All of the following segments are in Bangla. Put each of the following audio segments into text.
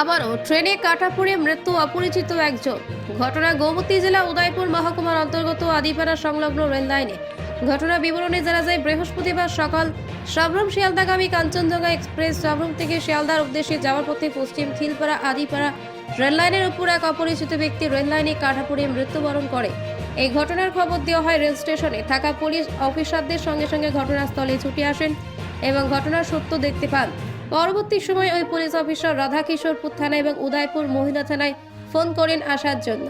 আবারও ট্রেনে কাটা পড়ে মৃত্যু অপরিচিত একজন। ঘটনা গোমতী জেলা উদয়পুর মহকুমার অন্তর্গত আদিপাড়া সংলগ্ন রেল লাইনে। ঘটনা বিবরণে জানা যায়, বৃহস্পতিবার সকাল সাবরুম শিয়ালদাগামী কাঞ্চনজঙ্ঘা এক্সপ্রেস সাবরুম থেকে শিয়ালদার উদ্দেশ্যে যাওয়ার পথে পশ্চিম খিলপাড়া আদিপাড়া রেল লাইনের উপর এক অপরিচিত ব্যক্তি রেল লাইনে কাটা পড়ে মৃত্যুবরণ করে। এই ঘটনার খবর দেওয়া হয় রেল স্টেশনে। থাকা পুলিশ অফিসারদের সঙ্গে সঙ্গে ঘটনাস্থলে ছুটে আসেন এবং ঘটনার সত্য দেখতে পান। পরবর্তী সময় ওই পুলিশ অফিসার রাধাকিশোরপুর থানা এবং উদয়পুর মহিলা থানায় ফোন করেন আসার জন্য।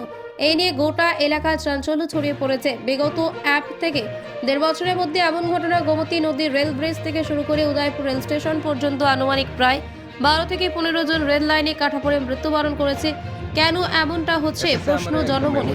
এই নিয়ে গোটা এলাকার চাঞ্চল্য ছড়িয়ে পড়েছে। বিগত অ্যাপ থেকে দেড় বছরের মধ্যে এমন ঘটনা, গোমতী নদীর রেল ব্রিজ থেকে শুরু করে উদয়পুর রেল স্টেশন পর্যন্ত আনুমানিক প্রায় বারো থেকে পনেরো জন রেল লাইনে কাটা পড়ে মৃত্যুবরণ করেছে। কেন এমনটা হচ্ছে? প্রশ্ন জনমনে।